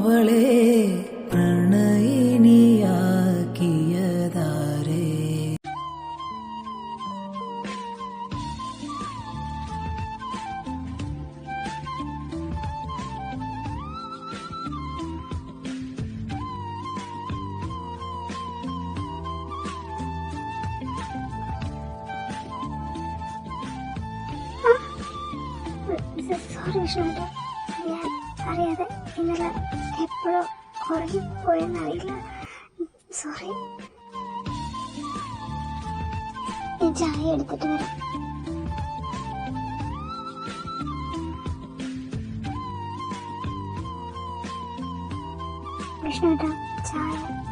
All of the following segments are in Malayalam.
അവളെ কৃষ্ণটা চায়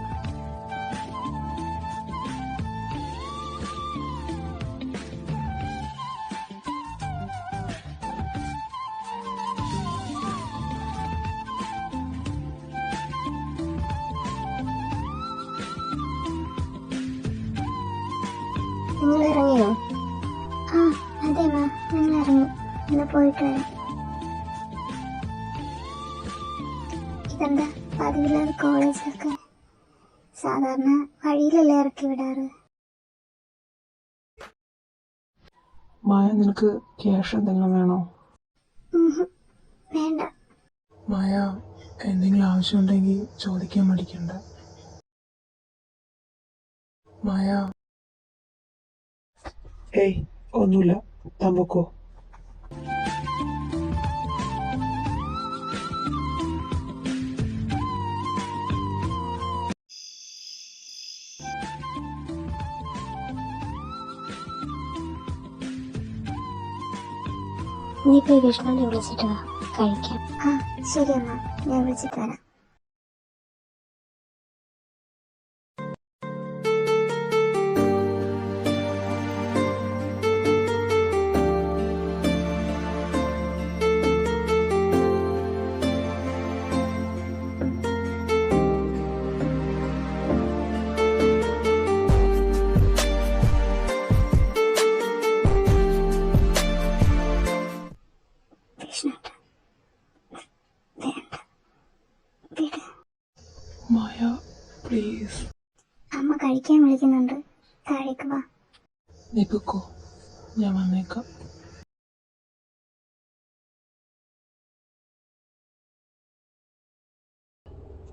ക്യാഷ് എന്തെങ്കിലും വേണോ വേണ്ട. മായ എന്തെങ്കിലും ആവശ്യമുണ്ടെങ്കിൽ ചോദിക്കാൻ മടിക്കണ്ട. മായ. ഏയ് ഒന്നുമില്ല. തമ്പക്കോ. നീ പോയി വിഷ്ണുവിനെ വിളിച്ചിട്ട് വാ. കഴിക്കാം. ആ ശരി അമ്മ ഞാൻ വിളിച്ചിട്ട് വരാം.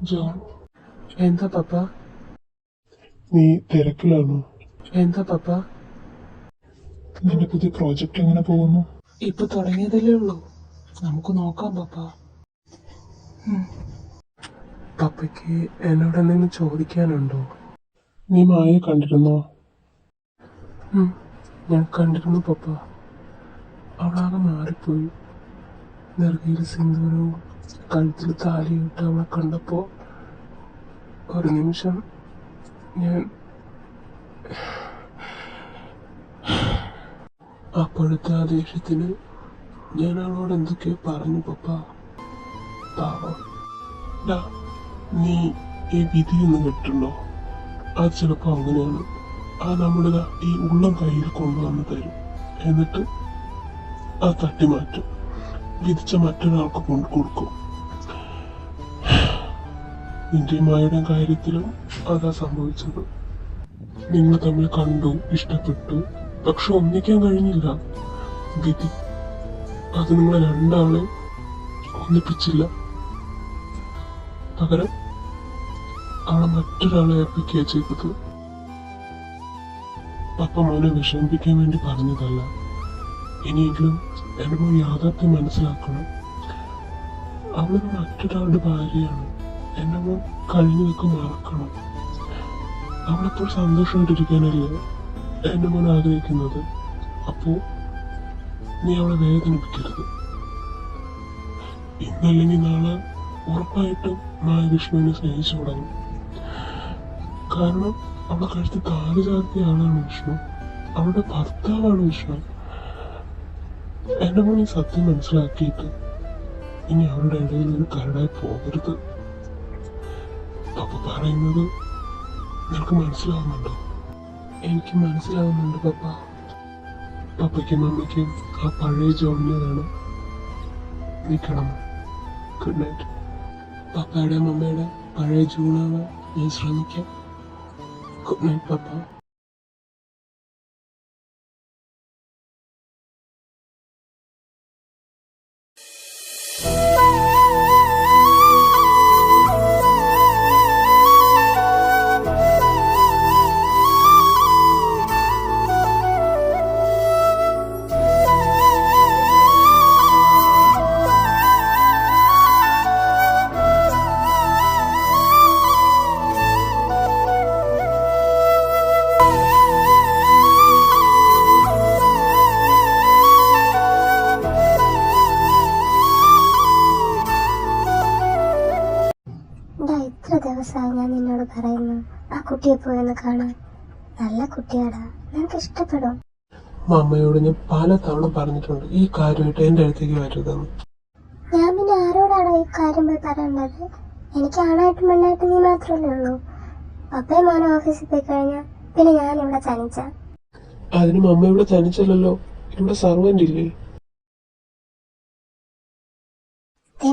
ജോൺ. എന്താ പപ്പ? നീ തിരക്കിലാണോ? എന്താ പപ്പ? നിന്റെ പുതിയ പ്രോജക്റ്റ് എങ്ങനെ പോകുന്നു? ഇപ്പൊ തുടങ്ങിയതല്ലേ ഉള്ളൂ. നമുക്ക് നോക്കാം പപ്പ. പപ്പയ്ക്ക് എന്നോട് എന്തെങ്കിലും ചോദിക്കാനുണ്ടോ? നീ മായെ കണ്ടിരുന്നോ? ഞാൻ കണ്ടിരുന്നു പപ്പ. അവളാകെ മാറിപ്പോയി. നെറുകയിൽ സിന്ദൂരവും കഴുത്തിൽ താലിയിട്ട് അവളെ കണ്ടപ്പോ ഒരു നിമിഷം ഞാൻ അപ്പോഴത്തെ ആ ദേഷ്യത്തിന് ഞാൻ അവളോട് എന്തൊക്കെയോ പറഞ്ഞു പപ്പ. പാവം. നീ ഈ വിധി ഒന്ന് വിട്ടുണ്ടോ അത് ചിലപ്പോ അങ്ങനെയാണ്. ആ നമ്മുടെ ഈ ഉള്ളം കയ്യിൽ കൊണ്ടുവന്ന് തരും. എന്നിട്ട് ആ തട്ടി മാറ്റും. വിധിച്ച മറ്റൊരാൾക്ക് കൊണ്ടു കൊടുക്കും. നിന്റെ മായുടെ കാര്യത്തിലും അതാ സംഭവിച്ചത്. നിങ്ങൾ തമ്മിൽ കണ്ടു ഇഷ്ടപ്പെട്ടു പക്ഷെ ഒന്നിക്കാൻ കഴിഞ്ഞില്ല. വിധി അത് നിങ്ങളെ രണ്ടാളെ ഒന്നിപ്പിച്ചില്ല. പകരം അവളെ മറ്റൊരാളെ ഏൽപ്പിക്കുക ചെയ്തത്. പപ്പ മോനെ വിഷമിപ്പിക്കാൻ വേണ്ടി പറഞ്ഞതല്ല. ഇനിയെങ്കിലും എന്റെ മോൻ യാഥാർത്ഥ്യം മനസ്സിലാക്കണം. അവളൊരു മറ്റൊരാളുടെ ഭാര്യയാണ്. എന്റെ മോൻ കഴിഞ്ഞതൊക്കെ മറക്കണം. അവളെപ്പോൾ സന്തോഷമായിട്ടിരിക്കാനല്ലേ എന്റെ മോൻ ആഗ്രഹിക്കുന്നത്? അപ്പോ നീ അവളെ വേദനിപ്പിക്കരുത്. ഇന്നല്ലെങ്കിൽ നാളെ ഉറപ്പായിട്ടും മായ വിഷ്ണുവിനെ സ്നേഹിച്ചു തുടങ്ങും. കാരണം അവളെ കഴുത്ത് താഴെ ചാർത്തിയ ആളാണ് വിഷ്ണു. അവളുടെ ഭർത്താവാണ് വിഷ്ണു. എന്റെ മോൻ ഈ സത്യം മനസ്സിലാക്കിയിട്ട് ഇനി അവളുടെ ഇടയിൽ ഒരു കരടായി പോകരുത്. പപ്പ പറയുന്നത് നിനക്ക് മനസ്സിലാവുന്നുണ്ടോ? എനിക്ക് മനസ്സിലാവുന്നുണ്ട് പപ്പ. പപ്പയ്ക്കും മമ്മയ്ക്കും ആ പഴയ ജോണിനെ വേണം. നീ കിടന്നു ഗുഡ് നൈറ്റ് പപ്പയുടെ മമ്മയുടെ പഴയ ജൂണാവാൻ ഞാൻ ശ്രമിക്കാം. ഗുഡ് നൈറ്റ് പപ്പ. ദിവസമായി ഞാൻ നിന്നോട് പറയുന്നു ആ കുട്ടിയെ പോയെന്ന് കാണാൻ. നല്ല കുട്ടിയാടാ നിനക്ക് ഇഷ്ടപ്പെടും? മമ്മയോട് ഞാൻ പല തവണ പറഞ്ഞിട്ടുണ്ട് ഈ കാര്യമായിട്ട് എന്റെ അടുത്തേക്ക് വരരുതെന്ന്. ഞാൻ പിന്നെ ആരോടാണോ ഈ കാര്യം പോയി പറയേണ്ടത്? എനിക്ക് ആണായിട്ടും പെണ്ണായിട്ടും നീ മാത്രമല്ലേ ഉള്ളൂ. പപ്പയും മോനും ഓഫീസിൽ പോയി കഴിഞ്ഞാൽ പിന്നെ ഞാൻ ഇവിടെ തനിച്ച. അതിന് മമ്മ ഇവിടെ തനിച്ചല്ലോ ഇവിടെ സർവന്റ് ഇല്ലേ?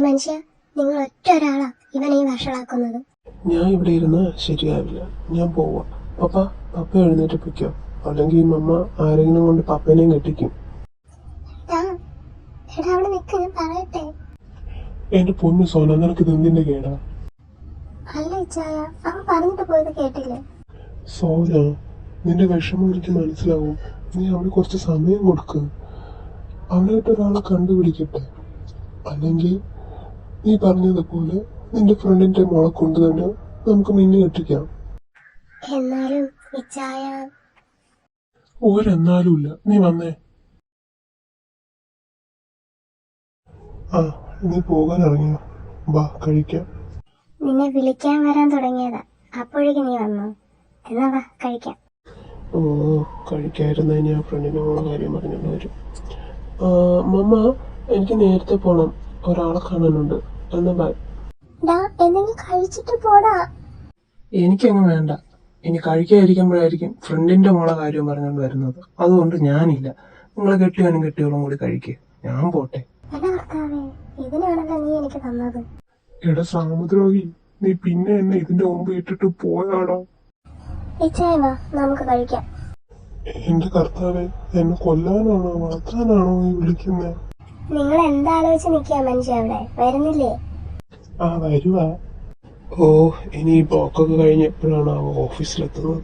മനുഷ്യ നിങ്ങൾ ഒറ്റ ഒരാളാ ഇവനെ ഈ വഷളാക്കുന്നത്. ഞാൻ ഇവിടെ ഇരുന്ന് ശരിയാവില്ല. ഞാൻ പോവാം. പപ്പ പപ്പ എഴുന്നേറ്റ് പൊയ്ക്കോ. അല്ലെങ്കിൽ മമ്മ ആരെങ്കിലും കൊണ്ട് പപ്പേനെയും കെട്ടിക്കും. എന്റെ പൊന്നു സോന നിനക്ക് ഇതെന്തിന്റെ കേടാ? സോന നിന്റെ വിഷമം എനിക്ക് മനസ്സിലാവും. നീ അവന് കുറച്ച് സമയം കൊടുക്ക്. അവളായിട്ട് ഒരാളെ കണ്ടുപിടിക്കട്ടെ. അല്ലെങ്കിൽ നീ പറഞ്ഞതുപോലെ നിന്റെ ഫ്രണ്ടിന്റെ മോളെ കൊണ്ട് തന്നെ നമുക്ക് മിന്നി കെട്ടിക്കാം. എന്നാലും ഇച്ചായ ഒരെന്നാലും ഇല്ല നീ വന്നേ. ആ നീ പോകാൻ ഇറങ്ങിയോ വാ കഴിക്കാം. നിന്നെ വിളിക്കാൻ വരാൻ തുടങ്ങിയതാ. അപ്പോഴേക്ക് നീ വന്നു. എന്നാ വാ കഴിക്കാം. ഓ കഴിക്കാതിരുന്ന ഞാൻ ഫ്രണ്ടിന്റെ മോളെ കാര്യം പറഞ്ഞോണ്ട് വരും. മമ്മ എനിക്ക് നേരത്തെ പോണം. ഒരാളെ കാണാനുണ്ട്. എന്നാ ബൈ. ഡാ എന്തെങ്കിലും കഴിച്ചിട്ട് പോടാ. എനിക്കങ്ങ് വേണ്ട. ഇനി കഴിക്കാതിരിക്കുമ്പോഴായിരിക്കും ഫ്രണ്ടിന്റെ മോളെ കാര്യം പറഞ്ഞുകൊണ്ട് വരുന്നത്. അതുകൊണ്ട് ഞാനില്ല. നിങ്ങൾ കെട്ടിയാനും കെട്ടിയോളും കൂടി കഴിക്കുക ഞാൻ പോട്ടെ. എടാ ഭർത്താവേ ഇതിനാണല്ലോ നീ എനിക്ക് തന്നത്. എടാ സാമുദ്രോഗി നീ പിന്നെ എന്നെ ഇതിന്റെ മുമ്പ് ഇട്ടിട്ട് പോയാടോ. ഇച്ചായ വാ നമുക്ക് കഴിക്കാം. എന്റെ കർത്താവെ എന്നെ കൊല്ലാനാണോ വളർത്താനാണോ ഈ വിളിക്കുന്നത് നിങ്ങൾ എന്താലോചിച്ച് നിൽക്കുക മനുഷ്യ അവിടെ? വരുന്നില്ലേ? ആ വരുവാ. ഓ ഇനി ഈ ബ്ലോക്കൊക്കെ കഴിഞ്ഞ് എപ്പോഴാണ് ആ ഓഫീസിലെത്തുന്നത്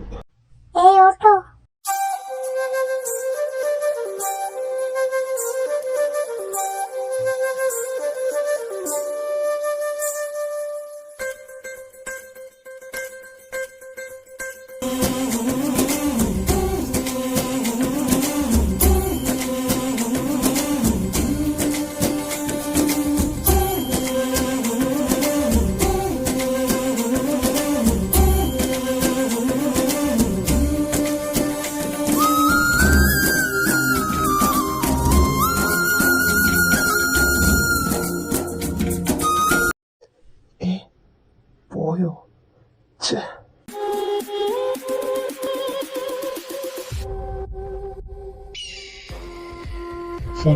Saya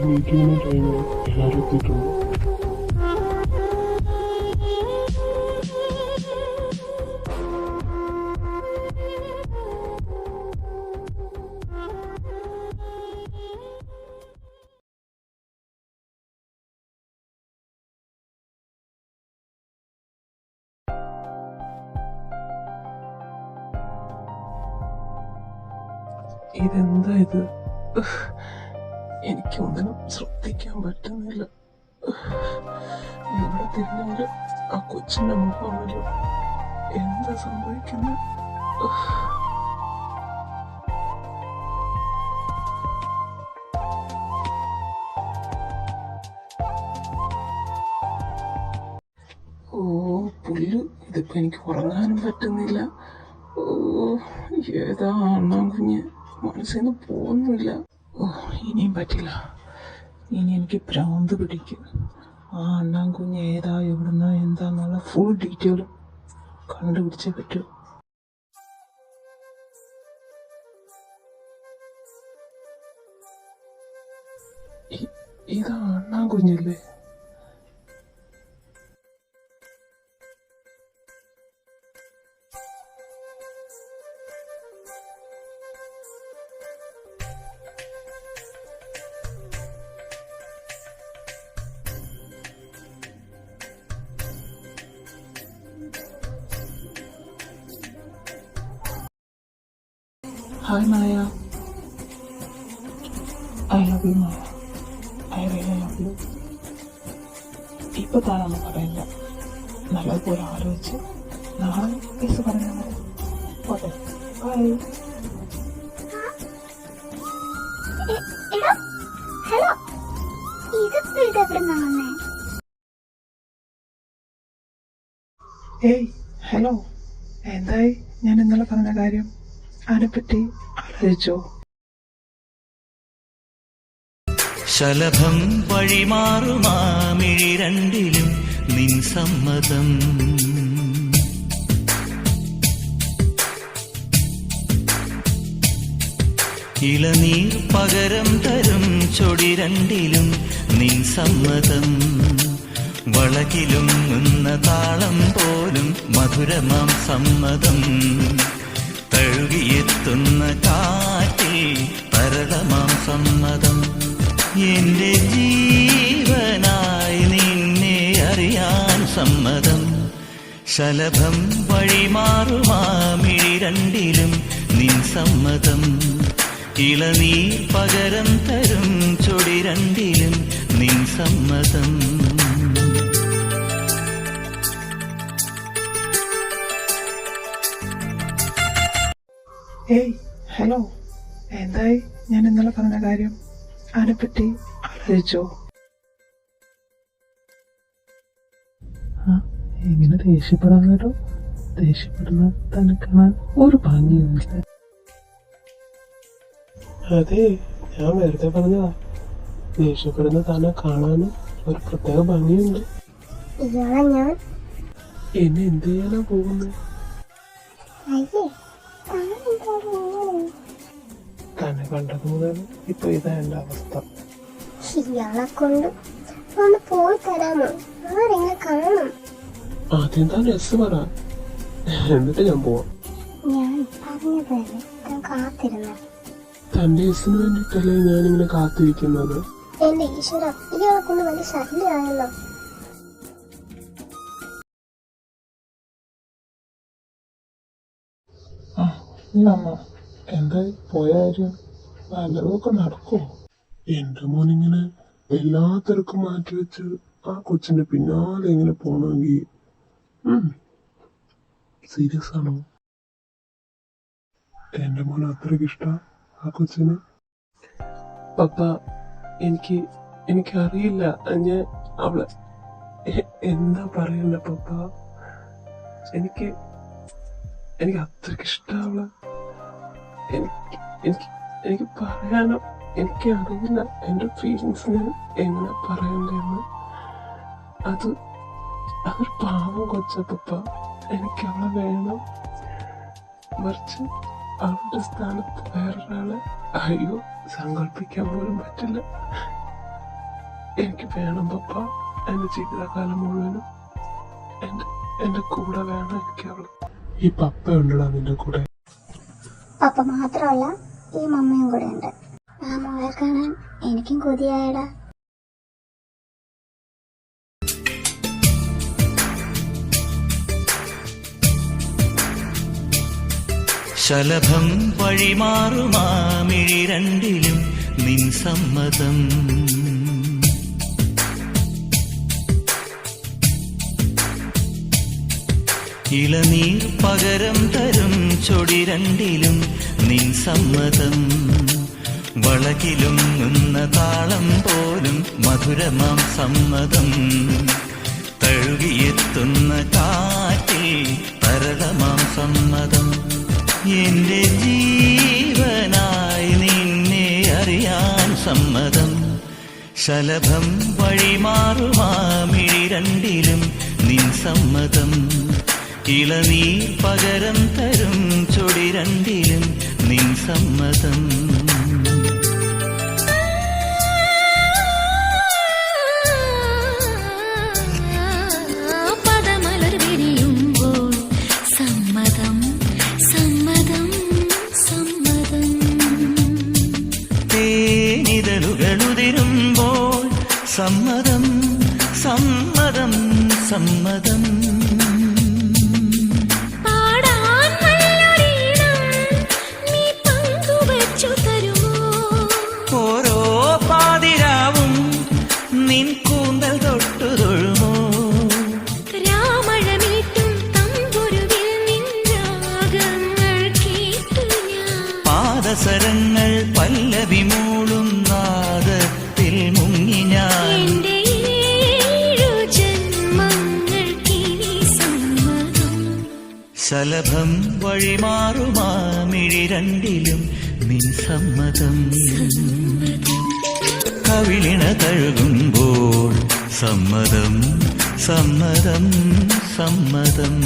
benci, ini. തിരിഞ്ഞാലും ആ കൊച്ചിന്റെ മുഖമാണല്ലോ എന്താ സംഭവിക്കുന്നത് ഉഹ്. ഓ പുല്ല്. ഇതിപ്പോ എനിക്ക് ഉറങ്ങാനും പറ്റുന്നില്ല. ഓ ഏതാ അണ്ണാൻ കുഞ്ഞ്? മനസ്സിൽ നിന്ന് പോകുന്നില്ല. ഓ ഇനിയും പറ്റില്ല. ഇനി എനിക്ക് ഭ്രാന്ത് പിടിക്കും. ആ അണ്ണാൻ കുഞ്ഞ് ഏതാ എവിടുന്ന എന്താന്നുള്ള ഫുൾ ഡീറ്റെയിലും കണ്ടുപിടിച്ചേ പറ്റൂ. ഇതാ അണ്ണാൻ കുഞ്ഞല്ലേ ഏയ് ഹലോ. എന്തായി? ഞാൻ ഇന്നലെ പറഞ്ഞ കാര്യം അതിനെപ്പറ്റി ആലോചിച്ചോ? ശലഭം വഴിമാറുമാമിഴി രണ്ടിലും നിൻ സമ്മതം. ഇളനീർ പകരം തരും ചൊടി രണ്ടിലും നിൻ സമ്മതം. വളകിലും നിന്ന താളം പോലും മധുരമാം സമ്മതം. തഴുകിയെത്തുന്ന കാറ്റിൽ തരളമാം സമ്മതം. എന്റെ ജീവനായി നിന്നെ അറിയാൻ സമ്മതം. ശലഭം വഴിമാറുമാമിഴി രണ്ടിലും നിൻ സമ്മതം. ഇളനീർ പകരം തരും ചൊടി രണ്ടിലും നിൻ സമ്മതം. ഏയ് ഹലോ. എന്തായി? ഞാൻ ഇന്നലെ പറഞ്ഞ കാര്യം അതിനെപ്പറ്റി ആലോചിച്ചോ? ആ എങ്ങനെ ദേഷ്യപ്പെടാൻ കേട്ടോ ദേഷ്യപ്പെടുന്ന തന്നെ കാണാൻ ഒരു ഭംഗിയുമില്ല. അതെ ഞാൻ വെറുതെ പറഞ്ഞതാ. ദേഷ്യപ്പെടുന്ന തന്നെ കാണാനും ഒരു പ്രത്യേക ഭംഗിയുണ്ട്. ഞാൻ. എന്നെ എന്ത് ചെയ്യാനാ പോകുന്നത് തന്നെ കണ്ടത് മുതൽ ഇപ്പൊ ഇതാ എന്റെ അവസ്ഥ. ഇയാളെ കൊണ്ട് ഒന്ന് പോയി തരാമോ? ആരെങ്കിലും കാണും. ആദ്യം താൻ എസ് പറ. എന്നിട്ട് ഞാൻ പോവാം. ഞാൻ പറഞ്ഞതല്ലേ താൻ കാത്തിരുന്ന. തന്റെ എസിന് വേണ്ടിയിട്ടല്ലേ ഞാനിങ്ങനെ കാത്തിരിക്കുന്നത്? എന്റെ ഈശ്വര ഇയാളെ കൊണ്ട് വലിയ ശല്യമായല്ലോ. എന്തായി പോയ കാര്യം? വല്ലതൊക്കെ എന്റെ മോനിങ്ങനെ എല്ലാ തിരക്കും മാറ്റി വെച്ച് ആ കൊച്ചിന്റെ പിന്നാലെ ഇങ്ങനെ പോണമെങ്കിൽ സീരിയസ് ആണോ? എന്റെ മോൻ അത്രയ്ക്ക് ഇഷ്ട ആ കൊച്ചിന്? പപ്പ എനിക്ക് എനിക്കറിയില്ല. ഞാൻ അവളെ എന്താ പറയണ്ട പപ്പ? എനിക്ക് എനിക്ക് അത്രയ്ക്ക് ഇഷ്ടമുള്ള എനിക്ക് എനിക്ക് എനിക്ക് പറയാനോ എനിക്ക് അറിയില്ല എന്റെ ഫീലിങ്സ് ഞാൻ എങ്ങനെ പറയണ്ടെന്ന് അത് അതൊരു പാവം കൊച്ചപ്പ എനിക്ക് അവളെ വേണം. മറിച്ച് അവളുടെ സ്ഥാനത്ത് വേറൊരാളെ അയ്യോ സങ്കല്പിക്കാൻ പോലും പറ്റില്ല. എനിക്ക് വേണം പപ്പ. എന്റെ ജീവിതകാലം മുഴുവനും എന്റെ എന്റെ കൂടെ വേണം എനിക്ക് അവൾ. ഈ പപ്പ ഉണ്ടടാ നിന്റെ കൂടെ. പപ്പ മാത്രമല്ല ഈ മമ്മയും കൂടെ ഉണ്ട്. ആ മോളെ കാണാൻ എനിക്കും കൊതിയായടാ. ശലഭം വഴിമാറുമാമിഴി രണ്ടിലും നിൻ സമ്മതം. ഇളനീർ പകരം തരും ചൊടി രണ്ടിലും നിൻ സമ്മതം. വളകിലും നിന്ന താളം പോലും മധുരമാം സമ്മതം. തഴുകിയെത്തുന്ന കാറ്റിൽ തരളമാം സമ്മതം. എന്റെ ജീവനായി നിന്നെ അറിയാൻ സമ്മതം. ശലഭം വഴിമാറുമാമിഴി രണ്ടിലും നിൻ സമ്മതം. ഇളനീർ പകരം തരും ചൊടി രണ്ടിലും നിൻ സമ്മതം. ശലഭം വഴിമാറുമാ മിഴി രണ്ടിലും നിൻ സമ്മതം കവിളിണ തഴുകുമ്പോൾ സമ്മതം സമ്മതം സമ്മതം.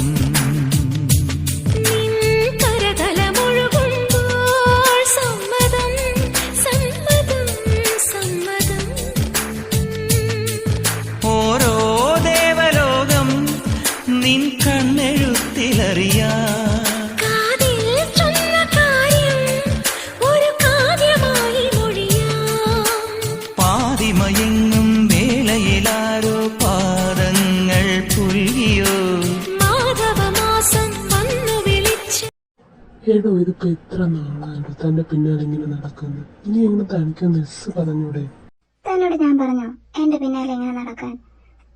എടോ ഇതിപ്പോ എത്ര നാളായിട്ട് തന്റെ പിന്നാലെ ഇങ്ങനെ നടക്കുന്നു. ഇനി എങ്ങനെ തനിക്ക് മിസ് പറഞ്ഞൂടെ? തന്നോട് ഞാൻ പറഞ്ഞു എന്റെ പിന്നാലെ എങ്ങനെ നടക്കാൻ.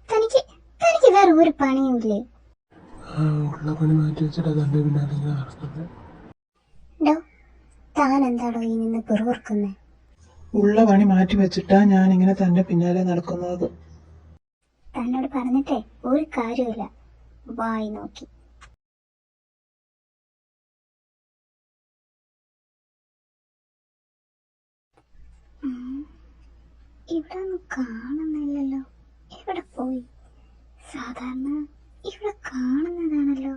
തനിക്ക് തനിക്ക് വേറെ ഒരു പണിയും പണിയുമില്ലേ ആ ഉള്ള പണി മാറ്റി വെച്ചിട്ടാ തന്റെ പിന്നാലെ ഇങ്ങനെ നടക്കുന്നത് ഡോ താൻ എന്താടോ ഈ നിന്ന് പിറുപിറുക്കുന്നേ ഉള്ള പണി മാറ്റി വെച്ചിട്ടാ ഞാൻ ഇങ്ങനെ തന്റെ പിന്നാലെ നടക്കുന്നത്. തന്നോട് പറഞ്ഞിട്ടേ ഒരു കാര്യമില്ല വായി നോക്കി. ഇവിടെ ഒന്നും കാണുന്നില്ലല്ലോ. എവിടെ പോയി? സാധാരണ ഇവിടെ കാണുന്നതാണല്ലോ.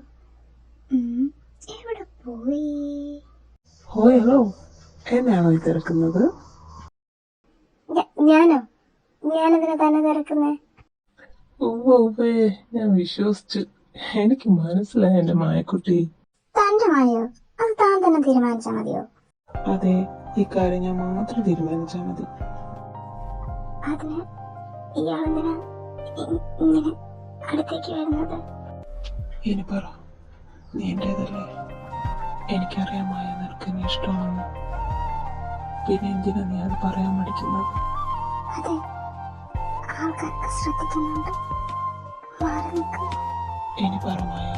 എവിടെ പോയി? ഓ ഹലോ. എന്നാണോ ഈ തിരക്കുന്നത്? ഞാനോ? ഞാനെന്തിനാ തന്നെ തിരക്കുന്നേ? ഉവ്വേ ഞാൻ വിശ്വസിച്ചു. എനിക്ക് മനസ്സിലായ എന്റെ മായക്കുട്ടി. തന്റെ മായോ അത് താൻ തന്നെ തീരുമാനിച്ചാ മതിയോ? അതെ ഈ കാര്യം ഞാൻ മാത്രം തീരുമാനിച്ചാൽ മതി. അതിന് ഇയാളെന്തിനാ ഇങ്ങനെ അടുത്തേക്ക് വരുന്നത്. ഇനി പറ നീ എന്റേതല്ലേ എനിക്കറിയാമായ നിനക്ക് എന്നെ ഇഷ്ടമാണെന്ന് പിന്നെ എന്തിനാ നീ അത് പറയാൻ മടിക്കുന്നത്? അതെ ആൾക്കാരൊക്കെ ശ്രദ്ധിക്കുന്നുണ്ട്. മാറി നിൽക്കുക ഇനി പറ മായ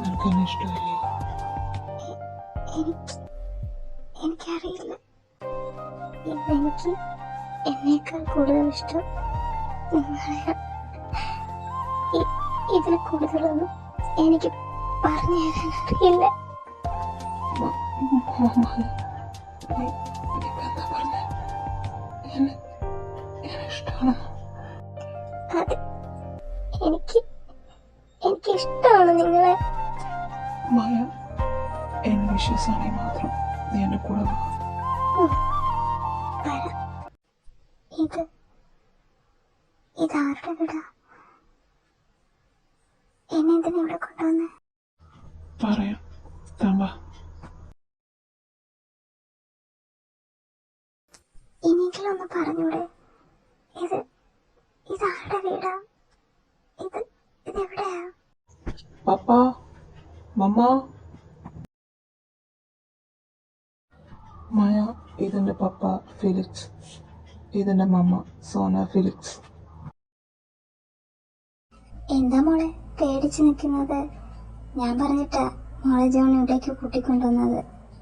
നിനക്ക് എന്നെ ഇഷ്ടമല്ലേ? എനിക്ക് എനിക്കറിയില്ല. ഇന്നെനിക്ക് എന്നേക്കാൾ കൂടുതൽ ഇഷ്ടം നിങ്ങളെ ഇതിൽ കൂടുതലൊന്നും എനിക്ക് പറഞ്ഞു തരാൻ അറിയില്ല. എനിക്ക് എനിക്ക് ഇഷ്ടമാണ് നിങ്ങളെ. മായ എന്നെ വിശ്വാസമാണെങ്കിൽ മാത്രം നീ എന്റെ കൂടെ വാ വരാം ഇത് ഇതാരുടെ വീടാ എന്നെ എന്തിനാ ഇവിടെ കൊണ്ടുവന്നേ പറയാം താൻ വാ ഇനിയെങ്കിലും ഒന്ന് പറഞ്ഞൂടെ ഇത് ഇതാരുടെ വീടാ ഇത് ഇതെവിടെയാ പപ്പ മമ്മ മായ ഇതെന്റെ പപ്പ ഫിലിക്സ് ഇതെന്റെ മമ്മ സോന ഫിലിക്സ് എന്താ മോളെ പേടിച്ചു നിൽക്കുന്നത്? ഞാൻ പറഞ്ഞിട്ടാ മോളെ ജോൺ ഇവിടേക്ക് കൂട്ടിക്കൊണ്ടുവന്നത്.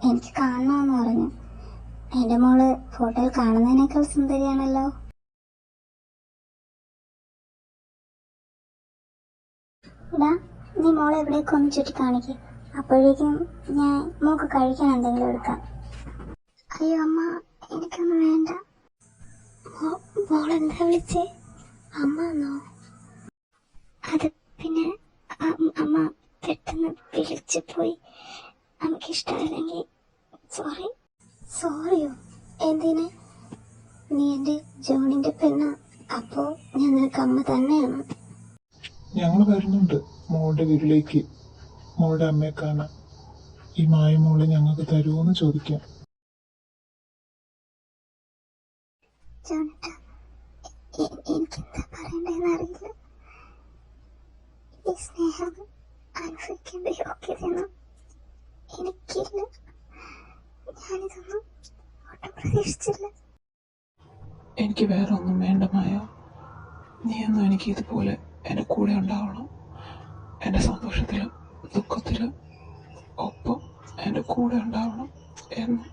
എനിക്ക് കാണണമെന്ന് പറഞ്ഞു. എന്റെ മോൾ ഫോട്ടോയിൽ കാണുന്നതിനേക്കാൾ സുന്ദരിയാണല്ലോ. ഇടാ നീ മോളെ എവിടേക്ക് ഒന്ന് ചുറ്റി കാണിക്ക്. അപ്പോഴേക്കും ഞാൻ മോക്ക് കഴിക്കാൻ എന്തെങ്കിലും എടുക്കാം. അയ്യോ അമ്മ എനിക്കൊന്നും വേണ്ട മോളെന്താ വിളിച്ചേ? അമ്മ എന്നോ അത് പിന്നെ അമ്മ പെട്ടെന്ന് വിളിച്ചു പോയി. അമ്മയ്ക്ക് ഇഷ്ടമല്ലെങ്കിൽ സോറി സോറിയോ എന്തിന്? നീ എന്റെ ജോണിന്റെ പെണ്ണ. അപ്പോ ഞാൻ നിനക്ക് അമ്മ തന്നെയാണ്. ഞങ്ങൾ വരുന്നുണ്ട് മോളുടെ വീട്ടിലേക്ക്. മോളുടെ അമ്മയെ കാണാൻ. ഈ മായമോളെ ഞങ്ങൾക്ക് തരുമോന്ന് ചോദിക്കാം. ജോണിട്ട എനിക്കെന്താ പറയണ്ടെന്ന് ഈ സ്നേഹം അനുഭവിക്കേണ്ട യോഗ്യതയൊന്നും എനിക്കില്ല. ഞാനിതൊന്നും ഒട്ടും പ്രതീക്ഷിച്ചില്ല. എനിക്ക് വേറെ ഒന്നും വേണ്ട മായ. നീ എന്നും എനിക്ക് ഇതുപോലെ എന്റെ കൂടെ ഉണ്ടാവണം. എന്റെ സന്തോഷത്തിലും ദുഃഖത്തിലും ഒപ്പം എന്റെ കൂടെ ഉണ്ടാവണം എന്ന്.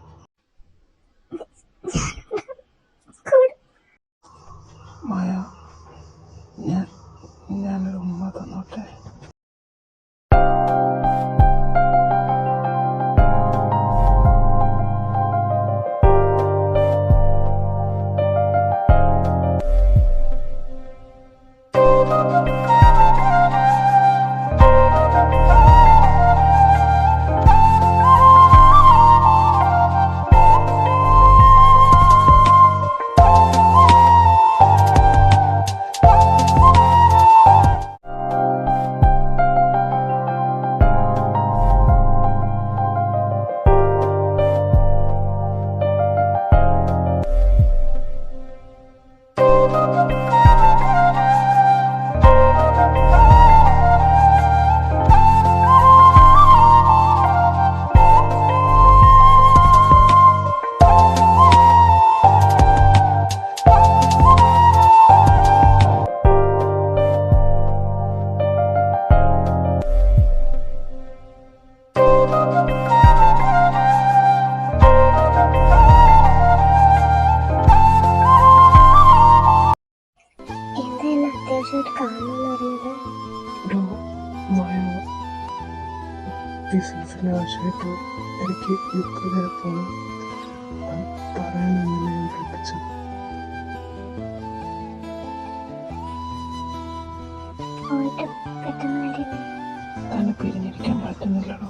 ബിസിനസ്സിലെ ആവശ്യമായിട്ട് എനിക്ക് യുക്ത വരെ പറയാനൊന്നും ഞാൻ കൽപ്പിച്ചു പെട്ടെന്ന് തന്നെ പിരിഞ്ഞിരിക്കാൻ പറ്റുന്നില്ലടോ.